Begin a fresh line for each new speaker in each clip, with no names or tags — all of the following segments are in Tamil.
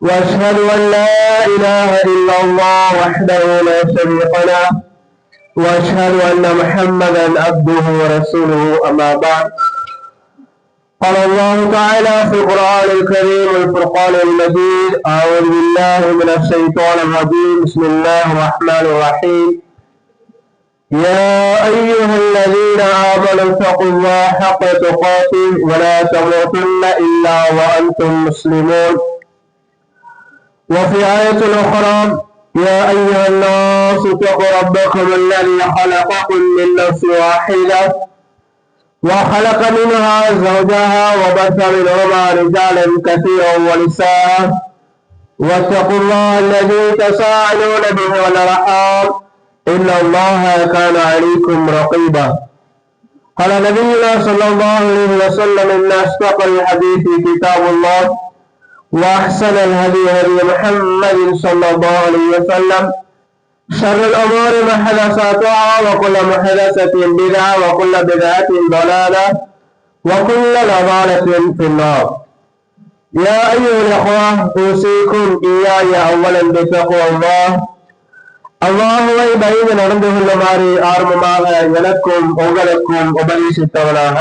وأشهد أن لا إله إلا الله وحده لا شريك له وأشهد أن محمدا عبده ورسوله أما بعد. قال الله تعالى في القرآن الكريم الفرقان المجيد أعوذ بالله من الشيطان الرجيم بسم الله الرحمن الرحيم. يا أيها الذين آمنوا اتقوا الله حق تقاته ولا تموتن إلا وأنتم مسلمون. وفي آية أخرى يا أيها الناس اتقوا ربكم الذي خلقكم من نفس واحدة وخلق منها زوجها وبث منهما رجالا كثيرا ونساء. واتقوا الله الذي تساءلون به والأرحام. إن الله كان عليكم رقيبا. قال نبينا صلى الله عليه وسلم إن أصدق الحديث كتاب الله. وأحسن الهدي هدي محمد صلى الله عليه وسلم شر الأمور محدثاتها وكل محدثة بدعة وكل بدعة ضلالة وكل ضلالة في النار يا أيها الأخوة أوصيكم إياي أولا بتقوى الله அல்லாஹுவை பயந்து நடந்து கொள்ளுமாறு ஆரம்பமாக எனக்கும் உங்களுக்கும் உபதேசித்தவனாக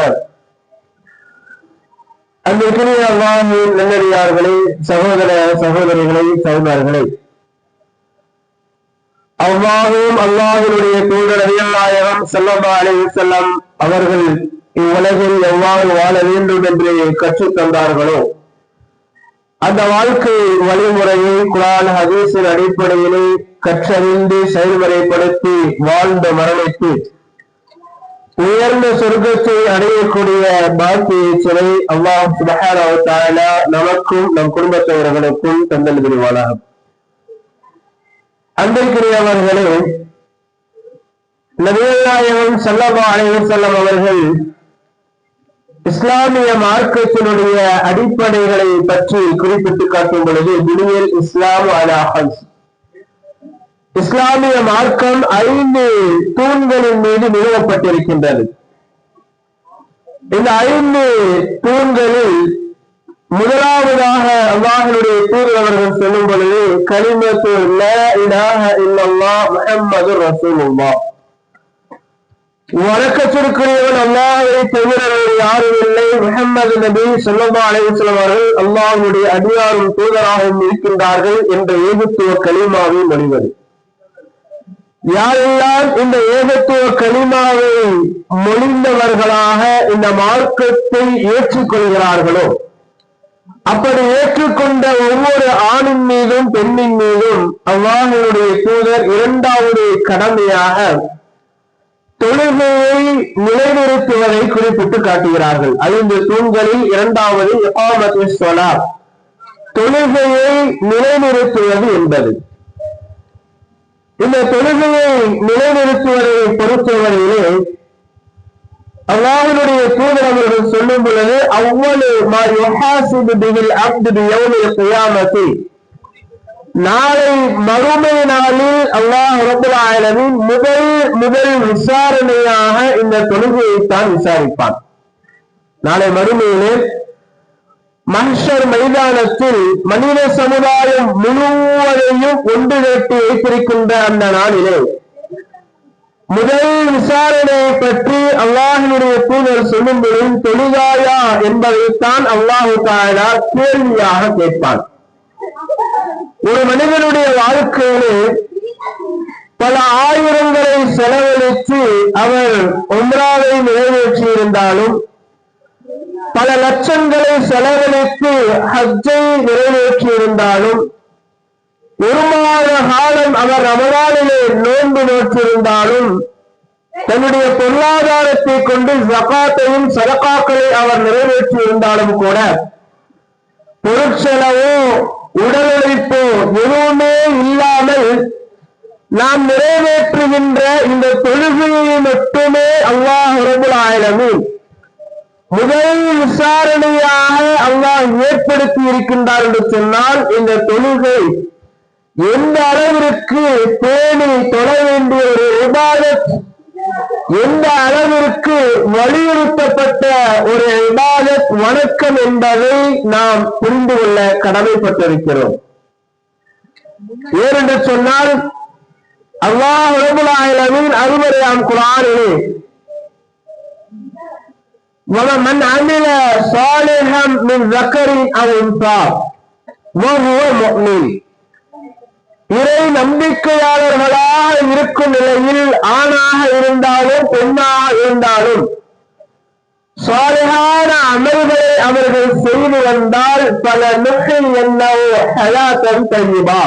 அன்பிற்குரிய அல்லாஹின் நல்லடியார்களே சகோதர சகோதரிகளை சகோதரர்களே. அவ்வாவும் அல்லாஹினுடைய தூதர் நாயகம் செல்லம்மா அலி செல்லம் அவர்கள் இவ்வுலகில் எவ்வாறு வாழ வேண்டும் என்று கற்றுத் தந்தார்களோ அந்த வாழ்க்கை வழிமுறையை குரான் ஹதீஸின் அடிப்படையிலே கற்றறிந்து செயல்முறைப்படுத்தி வாழ்ந்த மரணித்து உயர்ந்த சொர்க்கத்தை அடையக்கூடிய பாக்கியை சிலை அல்லாஹ் சுபஹான நமக்கும் நம் குடும்பத்தவர்களுக்கும் தந்தல் விரிவானாகும் அன்பிற்குரியவர்களே நவீனாயகம் சல்லமா அலைவர் செல்லம் அவர்கள் இஸ்லாமிய மார்க்கத்தினுடைய அடிப்படைகளை பற்றி குறிப்பிட்டு காட்டும் பொழுது இஸ்லாம் அலாஹன்ஸ் இஸ்லாமிய மார்க்கம் ஐந்து தூண்களின் மீது நிறுவப்பட்டிருக்கின்றது. இந்த ஐந்து தூண்களில் முதலாவதாக அல்லாஹனுடைய தூதர் அவர்கள் சொல்லும் பொழுது கலிமத்து முகம்மது ரசூலுல்லா வணக்கத்திற்குரியவன் அல்லாஹை தவிர யாரும் இல்லை. முகம்மது நபி சொல்லமா அலைவசலம் அவர்கள் அல்லாஹனுடைய அடியாரும் தூதராகவும் இருக்கின்றார்கள் என்ற ஏகத்துவ கலிமாவை மொழிவது. யாரெல்லாம் இந்த ஏகத்துவ களிமாவை மொழிந்தவர்களாக இந்த மார்க்கத்தை ஏற்றுக்கொள்கிறார்களோ அப்படி ஏற்றுக்கொண்ட ஒவ்வொரு ஆணின் மீதும் பெண்ணின் மீதும் அவ்வாஹனுடைய தூதர் இரண்டாவது கடமையாக தொழுகையை நிலைநிறுத்துவதை குறிப்பிட்டு காட்டுகிறார்கள். ஐந்து தூண்களில் இரண்டாவது தொழுகையை நிலைநிறுத்துவது என்பது. இந்த தொழுகையை நிலைநிறுத்துவதை பொறுத்தவரையிலே அல்லாஹனுடைய தூதர் அவர்கள் சொல்லும் பொழுது அவ்வளவு நாளை மறுமை நாளில் அல்லாஹ் ரபுல் முதல் முதல் விசாரணையாக இந்த தொழுகையைத்தான் விசாரிப்பான். நாளை மறுமையிலே மனுஷர் மைதானத்தில் மனித சமுதாயம் முழுவதையும் ஒன்று கேட்டு வைத்திருக்கின்ற அந்த நாளிலே முதல் விசாரணையை பற்றி அல்லாஹினுடைய தூதர் சொல்லும்போது தொழுதாயா என்பதைத்தான் அல்லாஹு தாயா கேள்வியாக கேட்பான். ஒரு மனிதனுடைய வாழ்க்கையிலே பல ஆயிரங்களை செலவழித்து அவர் ஒன்றாவை நிறைவேற்றியிருந்தாலும் பல லட்சங்களை செலவழித்து ஹஜ்ஜை நிறைவேற்றியிருந்தாலும் ஒரு மாத காலம் அவர் ரமதானிலே நோன்பு நோற்றிருந்தாலும் தன்னுடைய பொருளாதாரத்தை கொண்டு ஜகாத்தையும் சரக்காக்களை அவர் நிறைவேற்றி இருந்தாலும் கூட பொருட்செலவோ உடல் உழைப்போ எதுவுமே இல்லாமல் நாம் நிறைவேற்றுகின்ற இந்த தொழுகையை மட்டுமே அல்லாஹ் ரபுல் ஆயிரமும் முதல் விசாரணையாக அல்லாஹ் ஏற்படுத்தி இருக்கின்றார் என்று சொன்னால் இந்த தொழுகை எந்த அளவிற்கு பேணி தொட வேண்டிய ஒரு இபாதத் எந்த அளவிற்கு வலியுறுத்தப்பட்ட ஒரு இபாதத் வணக்கம் என்பதை நாம் புரிந்து கொள்ள கடமைப்பட்டிருக்கிறோம். ஏனென்று சொன்னால் அல்லாஹ் ரபுல் அறிவுரையாம் குரானிலே ومن عمل صالحا من ذكر او انثى وهو مؤمن இறை நம்பிக்கையாளர்களாக இருக்கும் நிலையில் ஆணாக இருந்தாலும் பெண்ணாக இருந்தாலும் சாலையான அமல்களை அவர்கள் செய்து வந்தால் பல நுகை என்னவோ ஹயாத்தன் தய்யிபா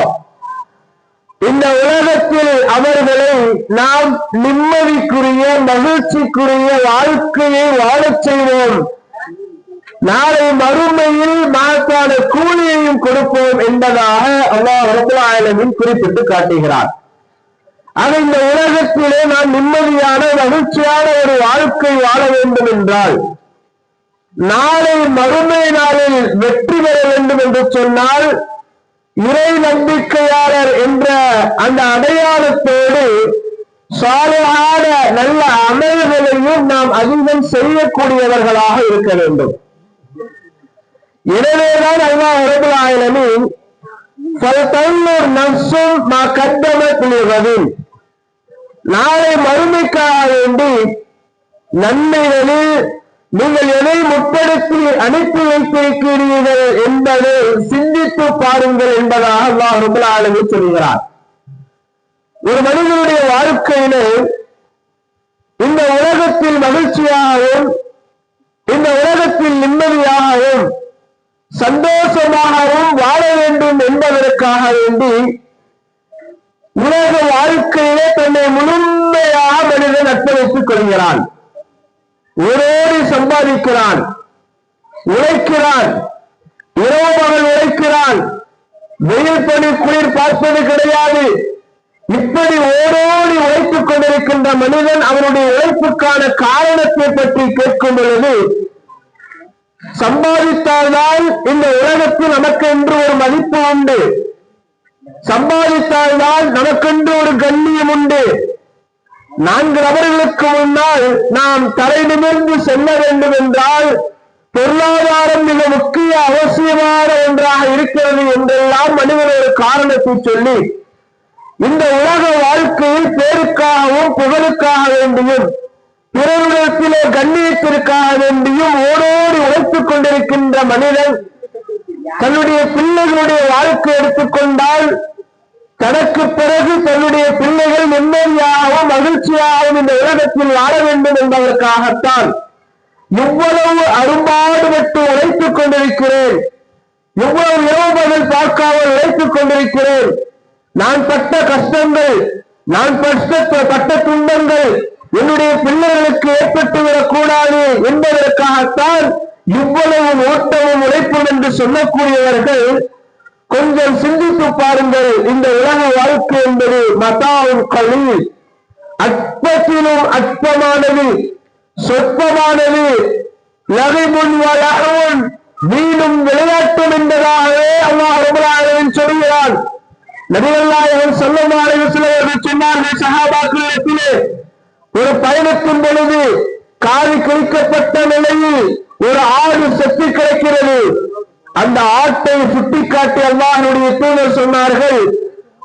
இந்த உலகத்தில் அவர்களை நாம் நிம்மதிக்குரிய மகிழ்ச்சிக்குரிய வாழ்க்கையை வாழச் செய்வோம். நாளை மறுமையில் மாற்றான கூலியையும் கொடுப்போம் என்பதாக அல்லாஹ் ரபுல்லாயிலமின் குறிப்பிட்டு காட்டுகிறார். ஆக இந்த உலகத்திலே நாம் நிம்மதியான மகிழ்ச்சியான ஒரு வாழ்க்கை வாழ வேண்டும் என்றால் நாளை மறுமை நாளில் வெற்றி பெற வேண்டும் என்று சொன்னால் இறை நம்பிக்கையாளர் என்ற அந்த அடையாளத்தோடு சாலையான நல்ல அமல்களையும் நாம் அதிகம் செய்யக்கூடியவர்களாக இருக்க வேண்டும். எனவேதான் அல்லாஹ் ரபுல் ஆலமீன் ஃபல்தன்னுர் மா கத்தமத் நாளை மறுமைக்காக வேண்டி நன்மைகளில் நீங்கள் எதை முற்படுத்தி அனுப்பி வைத்திருக்கிறீர்கள் என்பதை சிந்தித்து பாருங்கள் என்பதாக அல்லாஹ் ரபுல் ஆலமீன் சொல்கிறார். ஒரு மனிதனுடைய வாழ்க்கையிலே இந்த உலகத்தில் மகிழ்ச்சியாகவும் இந்த உலகத்தில் நிம்மதியாகவும் சந்தோஷமாகவும் வாழ வேண்டும் என்பதற்காக வேண்டி உலக வாழ்க்கையிலே தன்னை முழுமையாக மனிதன் அர்ப்பணித்துக் கொள்கிறான். ஓரோடி சம்பாதிக்கிறான். உழைக்கிறான். இரவு மகள் உழைக்கிறான். வெயில் பணி குளிர் பார்ப்பது கிடையாது. இப்படி ஓடோடி உழைத்துக் கொண்டிருக்கின்ற மனிதன் அவனுடைய உழைப்புக்கான காரணத்தை பற்றி கேட்கும் பொழுது சம்பாதித்தால்தான் இந்த உலகத்தில் நமக்கென்று ஒரு மதிப்பு உண்டு. சம்பாதித்தால்தான் நமக்கென்று ஒரு கண்ணியம் உண்டு. நான்கு நபர்களுக்கு முன்னால் நாம் தலை நிமிர்ந்து செல்ல வேண்டும் என்றால் பொருளாதாரம் மிக முக்கிய அவசியமான ஒன்றாக இருக்கிறது என்றெல்லாம் மனிதன் ஒரு காரணத்தை சொல்லி இந்த உலக வாழ்க்கையில் பேருக்காகவும் புகழுக்காக வேண்டியும் பிறரிடத்திலே கண்ணியத்திற்காக வேண்டியும் ஓடோடி உழைத்துக் கொண்டிருக்கின்ற மனிதன் தன்னுடைய பிள்ளைகளுடைய வாழ்க்கை எடுத்துக்கொண்டால் தனக்கு பிறகு தன்னுடைய பிள்ளைகள் நிம்மதியாகவும் மகிழ்ச்சியாகவும் இந்த உலகத்தில் வாழ வேண்டும் என்பதற்காகத்தான் இவ்வளவு அரும்பாடுபட்டு உழைத்துக் கொண்டிருக்கிறேன். இவ்வளவு இரவு பகல் பார்க்காமல் உழைத்துக் கொண்டிருக்கிறேன். நான் பட்ட கஷ்டங்கள் நான் பட்ட பட்ட துன்பங்கள் என்னுடைய பிள்ளைகளுக்கு ஏற்பட்டுவிடக் கூடாது என்பதற்காகத்தான் இவ்வளவு ஓட்டமும் உழைப்பும் என்று சொல்லக்கூடியவர்கள் கொஞ்சம் சிந்தித்து பாருங்கள். இந்த உலக வாழ்க்கை என்பது மதாவும் கல்வி அற்பத்திலும் அற்பமானது. சொற்பமானது. லகைமுன் வளகவும் வீணும் விளையாட்டும் என்பதாகவே அல்லாஹ் ரபுல்லாஹின் சொல்கிறான். நபிகள்நாயகன் சொல்லமாக சிலவர்கள் சொன்னார்கள் சகாபாக்களிடத்திலே ஒரு பயணத்தின் பொழுது காது கிழிக்கப்பட்ட நிலையில் ஒரு ஆடு செத்து கிடக்கிறது. அந்த ஆட்டை சுட்டிக்காட்டி அல்லாஹனுடைய தூதர் சொன்னார்கள்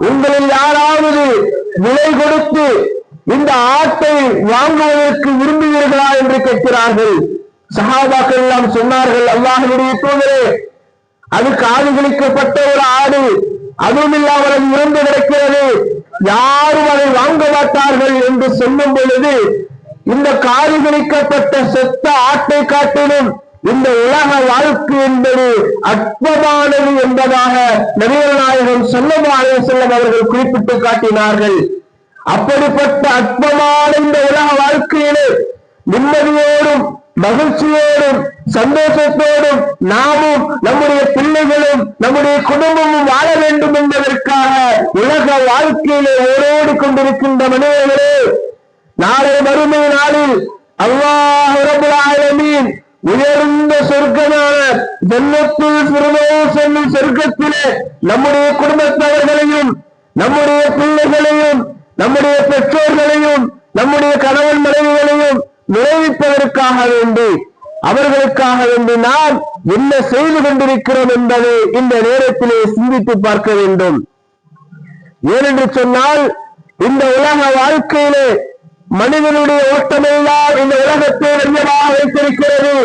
உங்களில் யாராவது விலை கொடுத்து இந்த ஆட்டை வாங்குவதற்கு விரும்புவீர்களா? என்று கேட்கிறார்கள். சஹாபாக்கள் எல்லாம் சொன்னார்கள் அல்லாஹனுடைய தூதரே அது காது கிழிக்கப்பட்ட ஒரு ஆடு அதுவும் இல்லாமல் அது இறந்து கிடக்கிறது. யாரும் அதை வாங்க மாட்டார்கள். என்று சொல்லும் பொழுது இந்த காது கிழிக்கப்பட்ட செத்த ஆட்டை காட்டிலும் இந்த உலக வாழ்க்கை என்பது அற்பமானது என்பதாக நபிகள் நாயகம் சொல்லமாக செல்லம் அவர்கள் குறிப்பிட்டு காட்டினார்கள். அப்படிப்பட்ட அற்பமான இந்த உலக வாழ்க்கையிலே நிம்மதியோடும் மகிழ்ச்சியோடும் சந்தோஷத்தோடும் நாமும் நம்முடைய பிள்ளைகளும் நம்முடைய குடும்பமும் வாழ வேண்டும் என்பதற்காக உலக வாழ்க்கையிலே ஓரோடு கொண்டிருக்கின்ற மனிதர்களே நாளை மறுமை நாளில் அல்லாஹ் ரபுல் உயர்ந்த சொர்க்கமான ஜன்னத்துல் ஃபிர்தௌஸ் என்னும் சொர்க்கத்திலே நம்முடைய குடும்பத்தவர்களையும் நம்முடைய பிள்ளைகளையும் நம்முடைய பெற்றோர்களையும் நம்முடைய கணவன் மனைவிகளையும் நுழைவிப்பதற்காக வேண்டி அவர்களுக்காக வேண்டி நாம் என்ன செய்து கொண்டிருக்கிறோம் என்பதை இந்த நேரத்திலே சிந்தித்து பார்க்க வேண்டும். ஏனென்று சொன்னால் இந்த உலக வாழ்க்கையிலே மனிதனுடைய ஓட்டமெல்லாம் இந்த உலகத்தை மையமாக வைத்திருக்கிறது.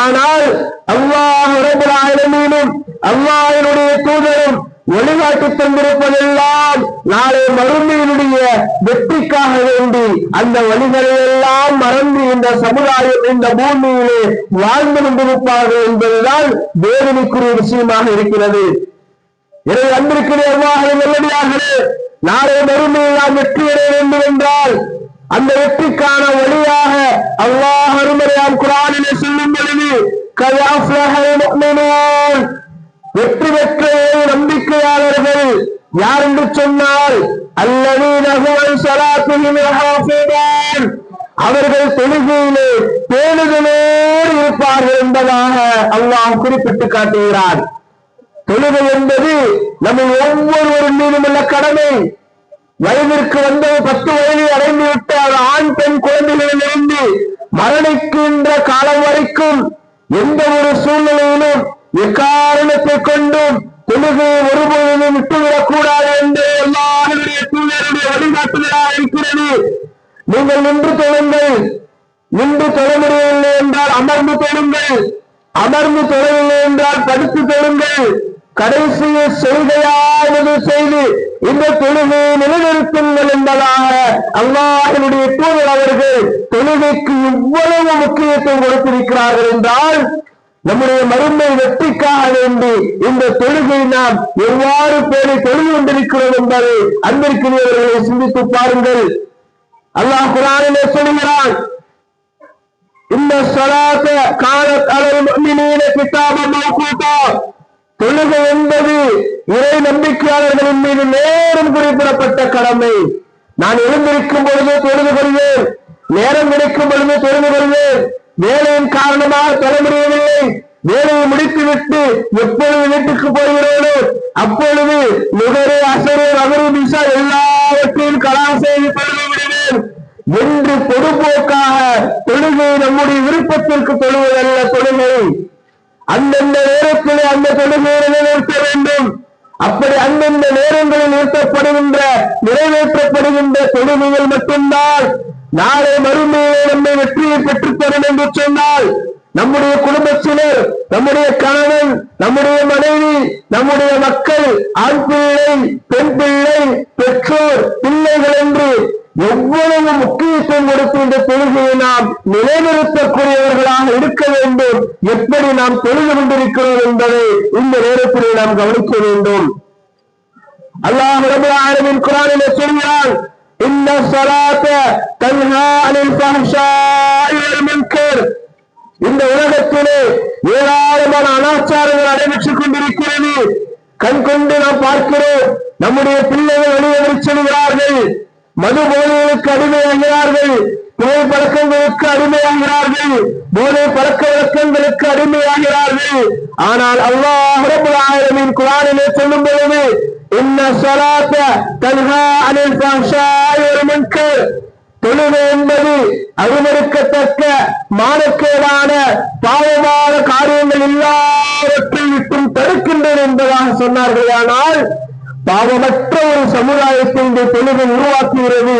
ஆனால் அல்லாஹ் ரபுல் அவ்வாயினுடைய தூதரும் வழிகாட்டி தந்திருப்பதெல்லாம் நாளை மறுமையினுடைய வெற்றிக்காக வேண்டி அந்த வழிகளை எல்லாம் மறந்து இந்த சமுதாயம் இந்த பூமியிலே வாழ்ந்து கொண்டிருப்பார்கள் என்பதுதான் வேதனைக்குரிய விஷயமாக இருக்கிறது. எனவே அன்பிற்குரிய அல்லாஹ் நல்லடியார்களே நாளை மறுமையில் நாம் வெற்றி அடைய வேண்டும் என்றால் அந்த வெற்றிக்கான வழியாக அல்லாஹ் அருமறையாம் குரானிலே சொல்லும் பொழுது வெற்றி பெற்ற நம்பிக்கையாளர்கள் யார் என்று சொன்னால் அல்லது ஹுவல் ஸலாத்துஹும் அவர்கள் தொழுகையிலே பேணுதலோடு இருப்பார்கள் என்பதாக அல்லாஹ் குறிப்பிட்டு காட்டுகிறார். தொழுகை என்பது நம்ம ஒவ்வொருவரும் மீதும் உள்ள கடமை. வயதிற்கு வந்த பத்து வயதை அடைந்து விட்டால் ஆண் பெண் குழந்தைகளிலிருந்து மரணிக்கின்ற காலம் வரைக்கும் எந்த ஒரு சூழ்நிலையிலும் எக்காரணத்தை கொண்டும் தொழுகையை ஒருபொழுதும் விட்டுவிடக் கூடாது என்று எல்லாருடைய தூயருடைய வழிகாட்டுதலாக இருக்கிறது. நீங்கள் நின்று தொழுங்கள். நின்று தொழ முடியவில்லை என்றால் அமர்ந்து தொழுங்கள். அமர்ந்து தொழவில்லை என்றால் படித்து தொழுங்கள். கடைசியில் செய்கையாவது செய்து இந்த தொழுகை நிலைநிறுத்துங்கள் என்பதாக அல்லாஹினுடைய தூதர் அவர்கள் தொழுகைக்கு இவ்வளவு முக்கியத்துவம் கொடுத்திருக்கிறார்கள் என்றால் நம்முடைய மருந்தை வெற்றிக்காக வேண்டி இந்த தொழுகை நாம் எவ்வாறு பேரை தொழுது கொண்டிருக்கிறோம் என்பதை அன்பிற்குரியவர்களை சிந்தித்து பாருங்கள். அல்லாஹ் குரானிலே சொல்கிறான் இந்த சலாத்த காலத் அளவு முஃமினீன கிதாபம் மௌகூதா. தொழுகை என்பது இறை நம்பிக்கையாளர்களின் மீது நேரம் குறிப்பிடப்பட்ட கடமை. நான் எழுந்திருக்கும் பொழுது தொழுது கொள்வேன். நேரம் கிடைக்கும் பொழுது தொழுது கொள்வேன். வேலையின் காரணமாக தொழ முடியவில்லை. வேலையை முடித்துவிட்டு எப்பொழுது வீட்டுக்கு போகிறோனோ அப்பொழுது நுகரு அசரு நகரு மிசா எல்லாவற்றையும் கலா செய்து தொழுது விடுவேன். என்று பொதுப்போக்காக தொழுகை நம்முடைய விருப்பத்திற்கு தொழுவதல்ல தொழுகை. அந்தந்த நேரத்திலே அந்த தொழுகையை நிறுத்த வேண்டும். அப்படி அந்தந்த நேரங்களில் நிறுத்தப்படுகின்ற நிறைவேற்றப்படுகின்ற தொழுகைகள் மட்டும்தான். நாளை மறுமையிலே நம்மை வெற்றியை பெற்றுத்தரும் என்று சொன்னால் நம்முடைய குடும்பத்தினர் நம்முடைய கணவன் நம்முடைய மனைவி நம்முடைய மக்கள் ஆண் பிள்ளை பெண் பிள்ளை பெற்றோர் பிள்ளைகள் என்று எவ்வளவு முக்கியத்துவம் கொடுத்து இந்த தொழுகையை நாம் நிலைநிறுத்தக்கூடியவர்களாக இருக்க வேண்டும். எப்படி நாம் தொழுது கொண்டிருக்கிறோம் என்பதை இந்த நேரத்திலே நாம் கவனிக்க வேண்டும். அல்லாஹ் ரபுல் ஆலமீன் சொல்கிறான் இந்த ஸலாத்த தன்ஹா அனில் ஃபஹ்ஷாஇ வல் இந்த உலகத்திலே ஏராளமான அனாச்சாரங்கள் நடைபெற்றுக் கொண்டிருக்கிறது. கண் கொண்டு நாம் பார்க்கிறோம் நம்முடைய பிள்ளைகள் வெளியே செல்கிறார்கள். மது போதைகளுக்கு அடிமையாகிறார்கள் புகை பழக்கங்களுக்கு அடிமையாகிறார்கள் போதை பழக்க வழக்கங்களுக்கு அடிமையாகிறார்கள் ஆனால் அல்லாஹ் ரப்பல் ஆலமீன் குர்ஆனிலே சொல்லும் பொழுது இன்ன ஸலாத்த தன்ஹா அனில் ஃபஹ்ஷாஇ வல் முன்கர். தொழுகை என்பது அனுமதிக்கத்தக்க மானக்கேடான பாவமான காரியங்கள் எல்லாவற்றை விட்டும் தடுக்கின்றன என்பதாக சொன்னார்கள். ஆனால் பாவமற்ற ஒரு சமுதாயத்தை இந்த தொழுகை உருவாக்குகிறது.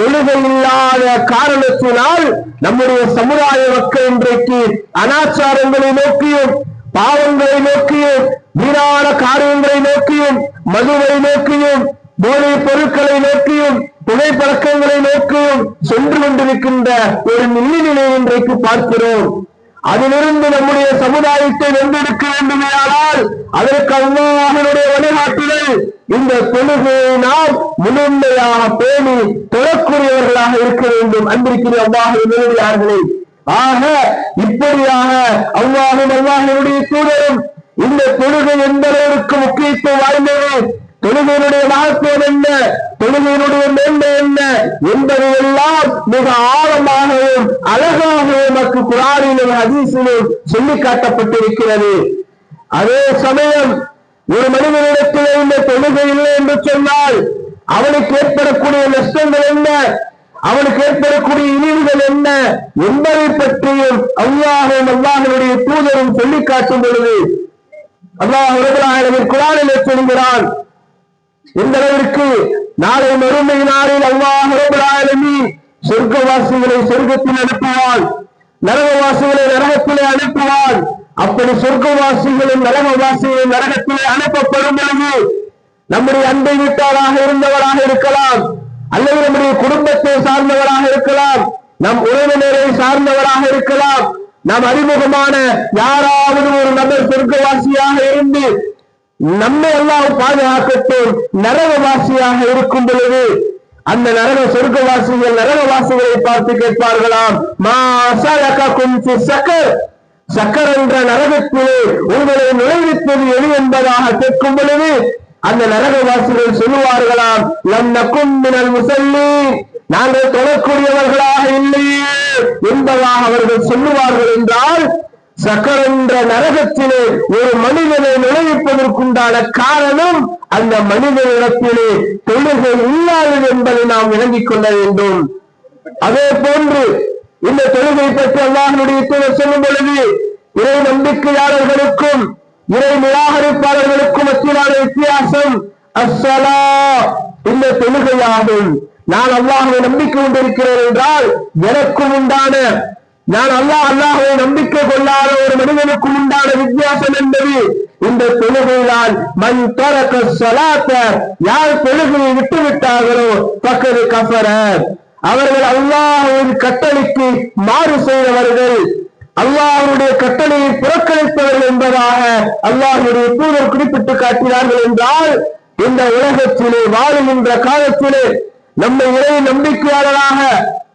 தொழுகை இல்லாத காரணத்தினால் நம்முடைய சமுதாய மக்கள் இன்றைக்கு அனாச்சாரங்களை நோக்கியும் பாவங்களை நோக்கியும் வீணான காரியங்களை நோக்கியும் மதுவை நோக்கியும் போதை பொருட்களை நோக்கியும் புகைப்பழக்கங்களை நோக்கியும் சென்று கொண்டிருக்கின்ற ஒரு நிலையை இன்றைக்கு பார்க்கிறோம். அதிலிருந்து நம்முடைய சமுதாயத்தை வென்றெடுக்க வேண்டுமேயானால் அதற்கு அல்லாஹனுடைய வழிகாட்டுதல் இந்த தொழுகையை நாம் முழுமையாக பேணி தொழக்கூடியவர்களாக இருக்க வேண்டும். அன்பிருக்கிற அல்லாஹ் நேரடியார்களே ஆக இப்படியாக அல்லாஹும் அல்லாஹனுடைய தூதரும் இந்த தொழுகை எந்த அளவிற்கு முக்கியத்துவம் வாய்ந்தது தொழுகையினுடைய மகத்துவம் என்ன? தொழுகையினுடைய மேன்மை என்ன? என்பதை எல்லாம் மிக ஆழமாகவும் அழகாகவும் நமக்கு குரானிலும் ஹதீஸிலும் சொல்லி காட்டப்பட்டிருக்கிறது. அதே சமயம் ஒரு மனிதனிடத்தில் இந்த தொழுகை இல்லை என்று சொன்னால் அவனுக்கு ஏற்படக்கூடிய நஷ்டங்கள் என்ன? அவனுக்கு ஏற்படக்கூடிய இழிவுகள் என்ன? என்பதை பற்றியும் அல்லாஹும் அல்லாஹனுடைய தூதரும் சொல்லி காட்டும் பொழுது அல்லாஹ் குரானிலே சொல்கிறான் இந்த அளவிற்கு நாளை மறுமை நாளில் அல்லாஹ் சொர்க்கவாசிகளை சொர்க்கத்தில் அனுப்புவான் நரகவாசிகளை நரகத்திலே அனுப்புவான் அப்படி சொர்க்கவாசிகளும் நரகவாசிகளும் நரகத்திலே அனுப்பப்படும் பொழுது நம்முடைய அன்பை வீட்டாராக இருந்தவராக இருக்கலாம் அல்லது நம்முடைய குடும்பத்தை சார்ந்தவராக இருக்கலாம் நம் உறவினரை சார்ந்தவராக இருக்கலாம் நாம் அறிமுகமான யாராவது ஒரு நபர் சொர்க்கவாசியாக இருந்து நம்மை எல்லாம் பாதுகாக்கட்டும். நரகவாசியாக இருக்கும் பொழுது அந்த நரக சொர்க்கவாசிகள் நரகவாசிகளை பார்த்து கேட்பார்களாம். மா அசாலக்கும் சக்கர் சக்கர் என்ற நரகத்திலே உங்களை நுழைவித்தது எது என்பதாக கேட்கும் பொழுது அந்த நரகவாசிகள் சொல்லுவார்களாம் லம் நக்கும் முசல்லி நாங்கள் தொழக்கூடியவர்களாக இல்லையே என்பதாக அவர்கள் சொல்லுவார்கள் என்றால் சக்கர் என்ற நரகத்திலே ஒரு மனிதனை நுழைவிப்பதற்குண்டான காரணம் அந்த மனிதனிடத்திலே தொழுகை இல்லாதது என்பதை நாம் விளங்கிக் கொள்ள வேண்டும். அதே போன்று இந்த தொழுகை பற்றி அல்லாஹனுடைய தூதர் சொல்லும் பொழுது இறை நம்பிக்கையாளர்களுக்கும் இறை நிராகரிப்பாளர்களுக்கும் மத்தியிலான வித்தியாசம் அஸ்ஸலா இந்த தொழுகையாகும். நான் அல்லாஹை நம்பிக்கை கொண்டிருக்கிறேன் என்றால் எனக்கும் உண்டான நான் அல்லாஹ் அல்லாஹை நம்பிக்கை கொள்ளாத ஒரு மனிதனுக்கும் உண்டான வித்தியாசம் என்பது இந்த தொழுகைதான் மண் தரக்க சொலாத்த யார் தொழுகையை விட்டு விட்டார்களோ பக்கது கபர அவர்கள் அல்லாஹின் கட்டளைக்கு மாறு செய்தவர்கள். அல்லாஹருடைய கட்டளையை புறக்கணித்தவர்கள் என்பதாக அல்லாஹ்வுடைய தூதர் குறிப்பிட்டு காட்டினார்கள் என்றால் இந்த உலகத்திலே வாழுகின்ற காலத்திலே நம்மை இறை நம்பிக்கையாளராக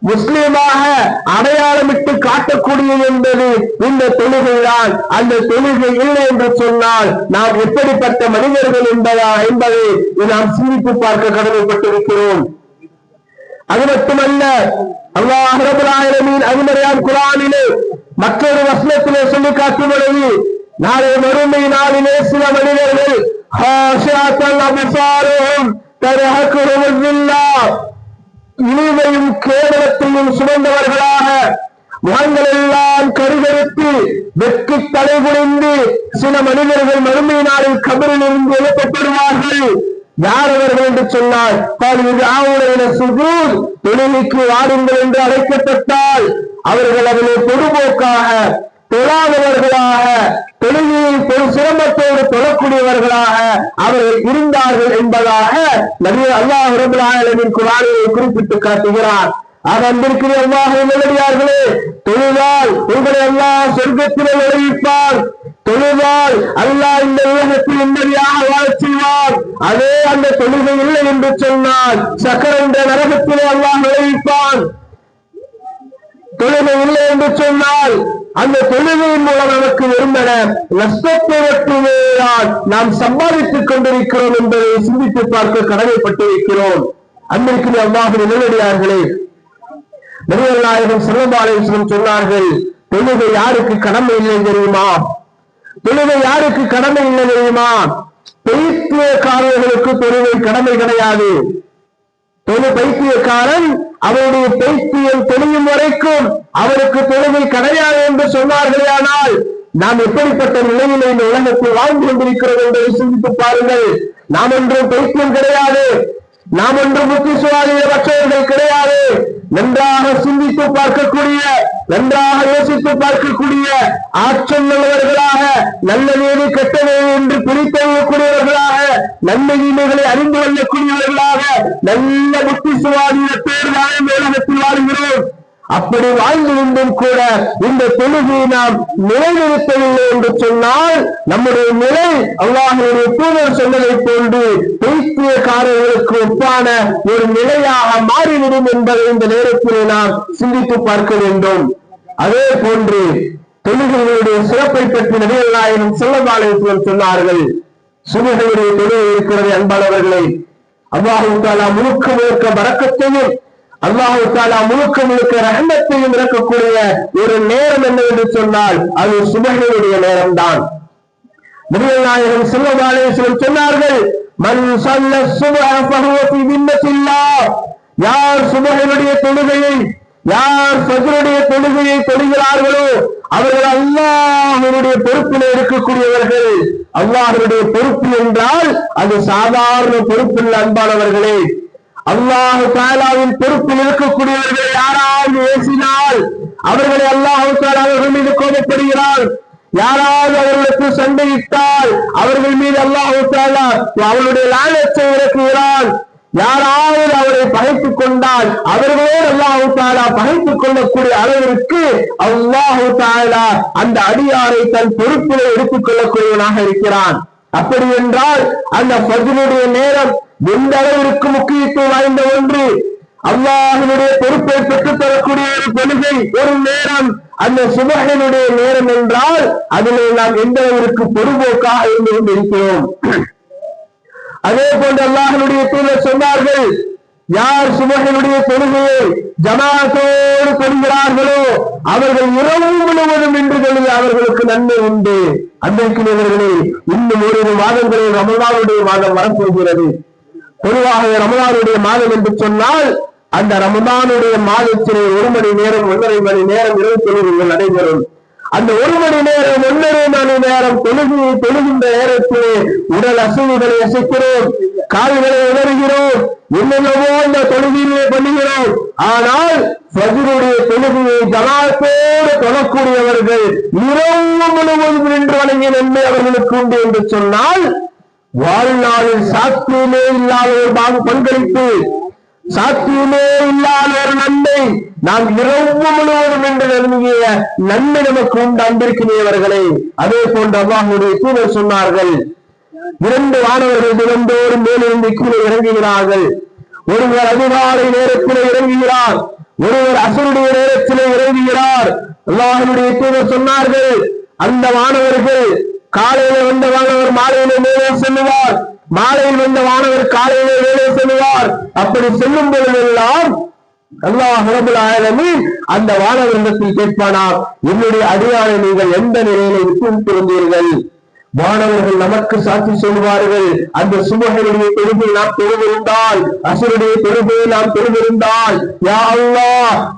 முஸ்லீமாக அடையாளமிட்டு காட்டக்கூடியது என்பது இந்த தொழுகைதான். அந்த தொழுகை இல்லை என்று சொன்னால் நாம் எப்படிப்பட்ட மனிதர்கள் என்பதா என்பதை நாம் சிந்தித்து பார்க்க கடமைப்பட்டிருக்கிறோம். அது மட்டுமல்ல அல்லாஹ் ரபுல் ஆலமீன் குரானிலே மற்றொரு வசனத்திலே சொல்லி காட்டும் பொழுது நாளை மறுமை நாளிலே சில மனிதர்கள் இனிமையும் கேவலத்தையும் சுமந்தவர்களாக முகங்கள் எல்லாம் கருகருத்து தலை தலைகுனிந்து சில மனிதர்கள் மறுமை நாளில் கபரில் இருந்து எழுப்பப்படுவார்கள். யார் அவர்கள் என்று சொன்னால் தொழிலுக்கு வாருங்கள் என்று அழைக்கப்பட்டால் அவர்கள் அதனை பொதுபோக்காக தொழாதவர்களாக தொழுகையை பெரும் சிரமத்தோடு தொழக்கூடியவர்களாக அவர்கள் இருந்தார்கள் என்பதாக நவீன அல்லாஹ் ரபுல் ஆலமின் குரானியை குறிப்பிட்டு காட்டுகிறார். ஆக அல்லாஹ் நல்லடியார்களே தொழுதால் உங்களை அல்லாஹ் சொர்க்கத்திலே நுழைவிப்பார் தொழுதால் அல்லாஹ் இந்த உலகத்தில் நிம்மதியாக வாழச் செய்வார். அதே அந்த தொழுகை இல்லை என்று சொன்னால் சக்கர என்ற நரகத்திலே அல்லாஹ் நுழைவிப்பான் தொழுகை இல்லை என்று சொன்னால் அந்த தொழுகையின் மூலம் நமக்கு வெறுமன நாம் சம்பாதித்துக் கொண்டிருக்கிறோம் என்பதை சிந்தித்து பார்க்க கடமைப்பட்டிருக்கிறோம். அன்றைக்கு அவ்வாறு நிலவடியார்களே நபிகள் நாயகம் சிவபாலேஸ்வரம் சொன்னார்கள் தொழுகை யாருக்கு கடமை இல்லை தெரியுமா? தொழுகை யாருக்கு கடமை இல்லை தெரியுமா? பைத்தியக்காரர்களுக்கு தொழுகை கடமை கிடையாது. தொழு பைத்தியக்காரன் அவருடைய பைத்தியம் தெளியும் வரைக்கும் அவருக்கு தொழுகை கிடையாது என்று சொன்னார்களே ஆனால் நாம் எப்படிப்பட்ட நிலையில இந்த உலகத்தில் வாழ்ந்து கொண்டிருக்கிறோம் என்பதை சிந்தித்து பாருங்கள். நாம் ஒன்றும் பைத்தியம் கிடையாது. நாம் ஒன்றும் புத்திசுவாதிகளற்றவர்கள் கிடையாது. நன்றாக சிந்தித்து பார்க்கக்கூடிய நன்றாக யோசித்து பார்க்கக்கூடிய ஆற்றல் உள்ளவர்களாக கெட்ட கெட்டதேது என்று பிரித்தறியக்கூடியவர்களாக நன்மை தீமைகளை அறிந்து கொள்ளக்கூடியவர்களாக நல்ல புத்திசுவாதியத்தோடு வாழும் உலகத்தில் வாழ்கிறோம். அப்படி வாழ்ந்திருந்தும் கூட இந்த தொழுகையை நாம் நிலைநிறுத்தவில்லை என்று சொன்னால் நம்முடைய நிலை அல்லாஹுடைய தூதர் சொன்னதை போன்று பைத்தியக்காரர்களுக்கு ஒப்பான ஒரு நிலையாக மாறிவிடும் என்பதை இந்த நேரத்தில் நாம் சிந்தித்து பார்க்க வேண்டும். அதே போன்று தொழுகைகளுடைய சிறப்பை பற்றி நபிகள் நாயகம் சொன்னார்கள். சுமைகளுடைய தொழில் இருக்கிறது அன்பாளர்களை அல்லாஹு தாலா முழுக்க முழுக்க வரக்கத்தையும் அல்லாஹு தாலா முழுக்க முழுக்க ரகமத்தையும் இறக்கக்கூடிய ஒரு நேரம் என்னவென்று சொன்னால் அது சுமைகளுடைய நேரம்தான். முதல் நாயகம் செல்லபாலயத்துடன் சொன்னார்கள் மன் சொல்ல சுபஹ ஃபஹுவ ஃபீ யார் சுபஹனுடைய தொழுகையை யார் சதுருடைய தொழுகையை தொழுகிறார்களோ அவர்கள் அல்லாஹ்வுடைய பொறுப்பில் இருக்கக்கூடியவர்கள். அல்லாஹ்வுடைய பொறுப்பு என்றால் அது சாதாரண பொறுப்பில் அன்பானவர்களே அல்லாஹு தாலாவின் பொறுப்பில் இருக்கக்கூடியவர்கள் யாராவது ஏசினால் அவர்களை அல்லாஹு தாலா அவர்கள் மீது கோபப்படுகிறார். யாராவது அவர்களுக்கு சண்டையிட்டால் அவர்கள் மீது அல்லாஹு தாலா அவருடைய லாலத்தை இறக்குகிறான் யாராவது அவரை பகைத்துக் கொண்டால் அவர்களோடு அல்லாஹு தாலா பகைத்துக் கொள்ளக்கூடிய அளவிற்கு அல்லாஹு தாலா அந்த அடியாரை தன் பொறுப்பிலே எடுத்துக் கொள்ளக்கூடியவனாக இருக்கிறான். அப்படி என்றால் அந்த பதிலுடைய நேரம் எந்த அளவிற்கு முக்கியத்துவம் வாய்ந்த ஒன்று? அல்லாஹினுடைய பொறுப்பை பெற்றுத் தரக்கூடிய ஒரு கொள்கை ஒரு நேரம். அந்த சுபகனுடைய நேரம் என்றால் அதிலே நாம் எந்த அளவிற்கு பொறுப்போக்காக இருந்து கொண்டிருக்கிறோம்? அதே போன்று அல்லாஹனுடைய தூதர் சொன்னார்கள் யார் சுபகனுடைய தொழுகையை ஜமாத்தோடு கொள்கிறார்களோ அவர்கள் இரவு முழுவதும் என்று தொழுது அவர்களுக்கு நன்மை உண்டு. அன்றைக்கினவர்களே இன்னும் ஒரு மாதங்களில் ரமலானுடைய மாதம் வரப்போகிறது. பொதுவாக ரமதானுடைய மாதம் என்று சொன்னால் அந்த ரமதானுடைய மாதத்திலே ஒரு மணி நேரம் ஒன்றரை மணி நேரம் இரவு தொழுகைகள் நடைபெறும். அந்த ஒரு மணி நேரம் ஒன்றரை மணி நேரம் தொழுகையை தொழுகின்ற நேரத்திலே உடல் அசைவுகளை அசைக்கிறோம் கால்களை உணர்கிறோம் என்னென்னவோ அந்த தொழுகையிலே பண்ணுகிறோம். ஆனால் ஃபஜ்ருடைய தொழுகையை ஜனாத்தோடு தொழக்கூடியவர்கள் இரவு முழுவதும் நின்று வணங்கி நன்மை அவர்களுக்கு உண்டு என்று சொன்னால் வாழ்நாளில் சாத்தியமே இல்லாத ஒரு பாகு பங்களிப்பு. சாத்தியமே இல்லாத ஒரு நன்மை. நாம் இரவு முழுவதும் என்று நன்மைய நன்மை நமக்கு உண்டு அன்பிருக்கிறவர்களே அதே போன்ற அல்லாஹுடைய தூதர் சொன்னார்கள். இரண்டு வானவர்கள் தினந்தோறும் மேலிருந்து கீழே இறங்குகிறார்கள். ஒருவர் அதிகாலை நேரத்திலே இறங்குகிறார். ஒருவர் அசருடைய நேரத்திலே இறங்குகிறார். அல்லாஹனுடைய தூதர் சொன்னார்கள் அந்த மாணவர்கள் காலையில வந்த வானவர் மாலையில மேலே செல்லுவார். மாலையில் வந்த வானவர் காலையில மேலே செல்லுவார். அப்படி செல்லும் பொழுதெல்லாம் அந்த வானவரிடத்தில் கேட்பானாம் என்னுடைய அடியாரை நீங்கள் எந்த நிலையில விட்டுவிட்டிருந்தீர்கள் மாணவர்கள் வானவர்கள் நமக்கு சாட்சி சொல்வார்கள் அந்த சுமகனுடைய தொழுகை நாம் தொழுதிருந்தால் அசுருடைய தொழுகையை நாம் தொழுதிருந்தால் யா அல்லா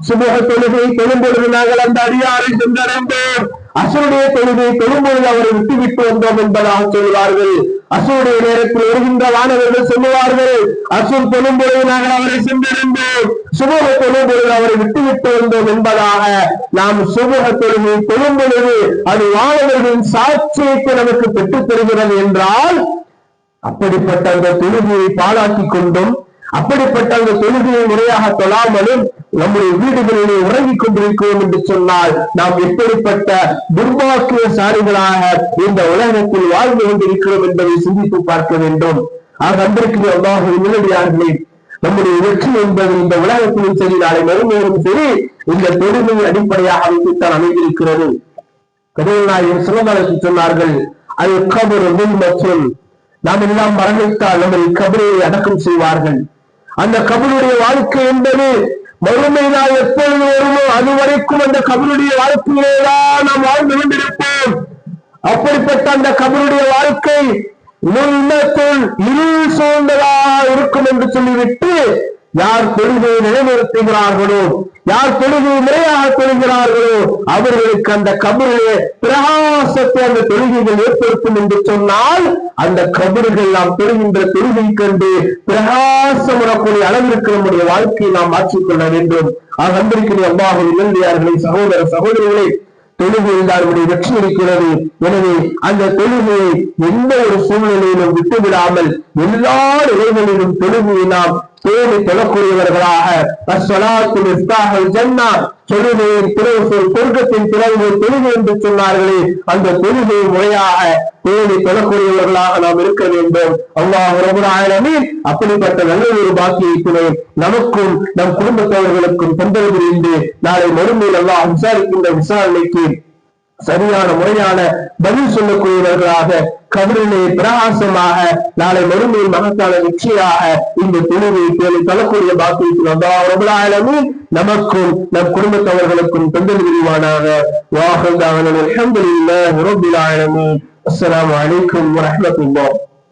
சுமக தொழுகை தொழும் நாங்கள் அந்த அடியாரை சென்றடைந்தோம். அசுருடைய தொழுகை தொழும்பொழுது அவரை விட்டுவிட்டு வந்தோம் என்பதாக சொல்வார்கள் அசுருடைய நேரத்தில் வருகின்ற வானவர்கள் சொல்லுவார்கள் அசுர் தொழும்பொழுது நாங்கள் அவரை சென்றிருந்தோம். சுமூக தொழும்பொழுது அவரை விட்டுவிட்டு வந்தோம் என்பதாக நாம் சுமூக தொழுகை தொழும்பொழுது அது வானவர்களின் சாட்சியத்தை நமக்கு பெற்றுத் தருகிறது என்றால் அப்படிப்பட்ட அந்த தொழுகையை பாழாக்கி கொண்டும். அப்படிப்பட்ட அந்த தொழுகையை முறையாக தொழாமலும் நம்முடைய வீடுகளிலே உறங்கிக் கொண்டிருக்கிறோம் என்று சொன்னால் நாம் எப்படிப்பட்ட துர்பாக்கியசாலிகளாக இந்த உலகத்தில் வாழ்ந்து கொண்டிருக்கிறோம் என்பதை சிந்தித்து பார்க்க வேண்டும். ஆக அன்றைக்கு அல்லாஹ் நிலடியார்களே நம்முடைய வெற்றி என்பது இந்த உலகத்திலும் சரி நாளை மறுமையிலும் சரி இந்த தொழுகையை அடிப்படையாக வைத்துத்தான் அமைந்திருக்கிறது. கதைநாயகர் சிவகாலத்து சொன்னார்கள் அது கபர் மற்றும் நாம் எல்லாம் மரணித்தால் நம்மை கபரை அடக்கம் செய்வார்கள். அந்த கபருடைய வாழ்க்கை என்பது மறுமை எப்பொழுது வருமோ அது வரைக்கும் அந்த கபருடைய வாழ்க்கையிலேதான் நாம் வாழ்ந்து கொண்டிருப்போம் அப்படிப்பட்ட அந்த கபருடைய வாழ்க்கை முன்னத்துள் இருள் சூழ்ந்ததாக இருக்கும் என்று சொல்லிவிட்டு யார் தொழுகையை நிலைநிறுத்துகிறார்களோ யார் தொழுகையை முறையாக தொழுகிறார்களோ அவர்களுக்கு அந்த கபரிலே பிரகாசத்தை அந்த தொழுகைகள் ஏற்படுத்தும் என்று சொன்னால் அந்த கபர்கள் நாம் தொழுகின்ற தொழுகை கண்டு பிரகாசம் வரக்கூடிய அளவிற்கு நம்முடைய வாழ்க்கையை நாம் மாற்றிக்கொள்ள வேண்டும். ஆக அன்பிருக்கிற அம்மாவை இளைஞர்களே சகோதர சகோதரிகளை தொழுகையில் நம்முடைய வெற்றி இருக்கிறது. எனவே அந்த தொழுகையை எந்த ஒரு சூழ்நிலையிலும் விட்டுவிடாமல் எல்லா நிலைகளிலும் தொழுகையை நாம் தேடி தொழக்கூடியவர்களாக அஸ்ஸலாத்து தொழுகையின் பிறகு சொர்க்கத்தின் பிறகு தொழுகை என்று சொன்னார்களே அந்த தொழுகை முறையாக தேடி தொழக்கூடியவர்களாக நாம் இருக்க வேண்டும். அல்லாஹ் ரபுல் அப்படிப்பட்ட நல்ல ஒரு பாக்கியத்தினை நமக்கும் நம் குடும்பத்தவர்களுக்கும் தொந்தரவு என்று நாளை மறுமையில் அல்லாஹ் விசாரிக்கின்ற விசாரணைக்கு சரியான முறையான பதில் சொல்லக்கூடியவர்களாக கதிரிலே பிரகாசமாக நாளை மறுமையில் மகத்தான நிச்சயாக இந்த தொழிலை தேடி தரக்கூடிய பாக்கியத்தில் அல்லாஹ் நமக்கும் நம் குடும்பத்தவர்களுக்கும் தொந்தல் விரிவானாக. வாகனம் அலமதுல்லாஹி ரபில் ஆலமீன். அஸ்ஸலாமு